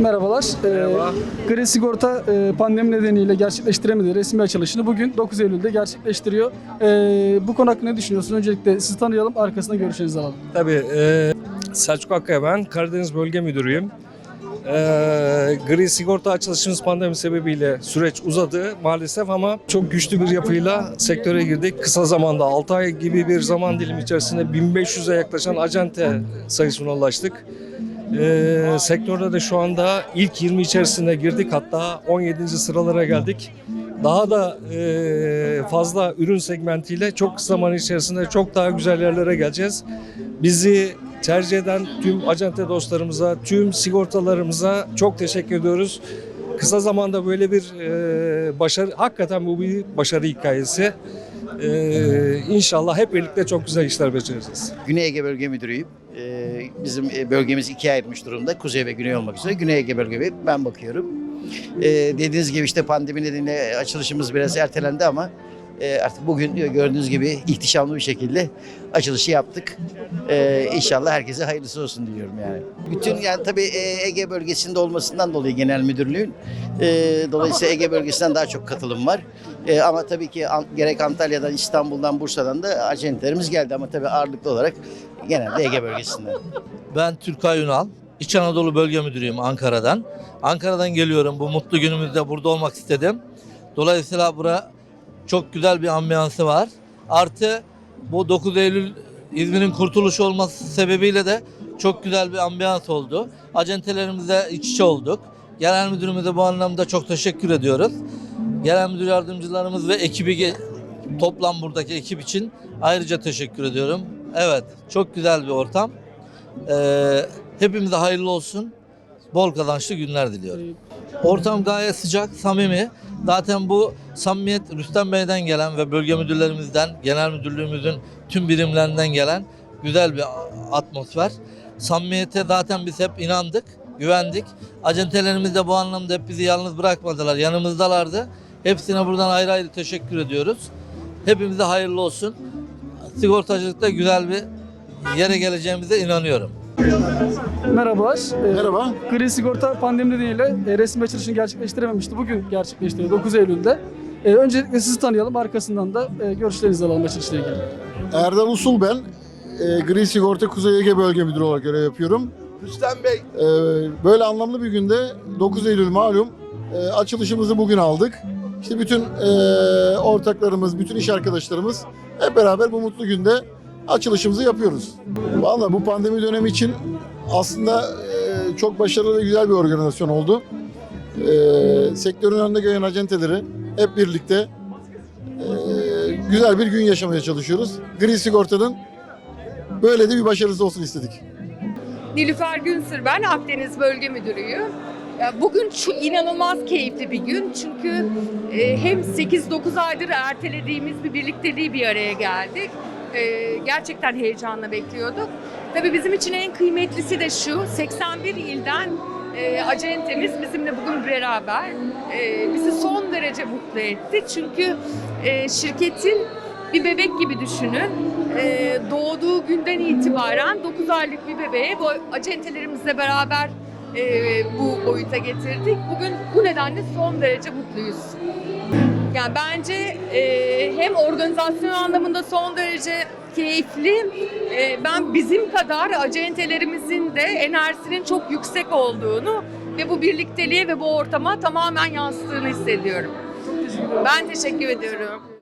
Merhaba. Ee, Gri Sigorta e, pandemi nedeniyle gerçekleştiremedi resmi açılışını bugün 9 Eylül'de gerçekleştiriyor. Ee, bu konu hakkında ne düşünüyorsunuz? Öncelikle sizi tanıyalım, arkasında görüşlerinizi alalım. Tabii e, Selçuk Akkaya ben. Karadeniz Bölge Müdürüyüm. E, gri sigorta açılışımız pandemi sebebiyle süreç uzadı maalesef ama çok güçlü bir yapıyla sektöre girdik. Kısa zamanda 6 ay gibi bir zaman dilimi içerisinde 1500'e yaklaşan acente sayısına ulaştık. E, sektörde de şu anda ilk 20 içerisine girdik hatta 17. sıralara geldik. Daha da e, fazla ürün segmentiyle çok kısa zaman içerisinde çok daha güzel yerlere geleceğiz. Bizi tercih eden tüm acente dostlarımıza, tüm sigortalarımıza çok teşekkür ediyoruz. Kısa zamanda böyle bir e, başarı, hakikaten bu bir başarı hikayesi. E, inşallah hep birlikte çok güzel işler becereceğiz. Güney Ege Bölge Müdürüyüm. Ee, bizim e, bölgemiz ikiye ayrılmış durumda. Kuzey ve güney olmak üzere. Güney Ege Bölge ben bakıyorum. Ee, dediğiniz gibi işte pandemi nedeniyle açılışımız biraz ertelendi ama e, artık bugün gördüğünüz gibi ihtişamlı bir şekilde açılışı yaptık. Ee, inşallah herkese hayırlısı olsun diliyorum yani. Bütün yani tabii e, Ege bölgesinde olmasından dolayı genel müdürlüğün e, dolayısıyla Ege bölgesinden daha çok katılım var. E, ama tabii ki An- gerek Antalya'dan, İstanbul'dan, Bursa'dan da acentelerimiz geldi ama tabii ağırlıklı olarak genelde Ege bölgesinden. Ben Türkay Ünal. İç Anadolu Bölge Müdürüyüm Ankara'dan. Ankara'dan geliyorum. Bu mutlu günümüzde burada olmak istedim. Dolayısıyla bura çok güzel bir ambiyansı var. Artı bu 9 Eylül İzmir'in kurtuluşu olması sebebiyle de çok güzel bir ambiyans oldu. Acentelerimizle iç içe olduk. Genel müdürümüze bu anlamda çok teşekkür ediyoruz. Genel müdür yardımcılarımız ve ekibi toplam buradaki ekip için ayrıca teşekkür ediyorum. Evet, çok güzel bir ortam. Ee, hepimize hayırlı olsun. Bol kazançlı günler diliyorum. Ortam gayet sıcak, samimi. Zaten bu samimiyet Rüstem Bey'den gelen ve bölge müdürlerimizden, genel müdürlüğümüzün tüm birimlerinden gelen güzel bir atmosfer. Samimiyete zaten biz hep inandık, güvendik. Acentelerimiz de bu anlamda hep bizi yalnız bırakmadılar, yanımızdalardı. Hepsine buradan ayrı ayrı teşekkür ediyoruz. Hepimize hayırlı olsun. Sigortacılıkta güzel bir yere geleceğimize inanıyorum. Merhabalar. Ee, Merhaba. Gri Sigorta pandemi nedeniyle e, resmi açılışını gerçekleştirememişti. Bugün gerçekleştiriyor 9 Eylül'de. Ee, öncelikle sizi tanıyalım, arkasından da e, görüşlerinizi alalım açılışla ilgili. Erdal Usul ben. E, Gri Sigorta Kuzey Ege Bölge Müdürü olarak görev yapıyorum. Rüstem Bey. E, böyle anlamlı bir günde 9 Eylül malum e, açılışımızı bugün aldık. İşte bütün e, ortaklarımız, bütün iş arkadaşlarımız hep beraber bu mutlu günde açılışımızı yapıyoruz. Vallahi bu pandemi dönemi için aslında e, çok başarılı ve güzel bir organizasyon oldu. E, sektörün önünde gelen acenteleri hep birlikte e, güzel bir gün yaşamaya çalışıyoruz. Gri Sigorta'nın böyle de bir başarısı olsun istedik. Nilüfer Günsür ben Akdeniz Bölge Müdürüyüm. Bugün şu inanılmaz keyifli bir gün çünkü e, hem 8-9 aydır ertelediğimiz bir birlikteliği bir araya geldik. E, gerçekten heyecanla bekliyorduk. Tabii bizim için en kıymetlisi de şu, 81 ilden e, acentemiz bizimle bugün beraber. E, bizi son derece mutlu etti çünkü e, şirketin bir bebek gibi düşünün. Ee, doğduğu günden itibaren 9 aylık bir bebeğe bu acentelerimizle beraber e, bu boyuta getirdik. Bugün bu nedenle son derece mutluyuz. Yani bence e, hem organizasyon anlamında son derece keyifli. E, ben bizim kadar acentelerimizin de enerjisinin çok yüksek olduğunu ve bu birlikteliğe ve bu ortama tamamen yansıdığını hissediyorum. Ben teşekkür ediyorum.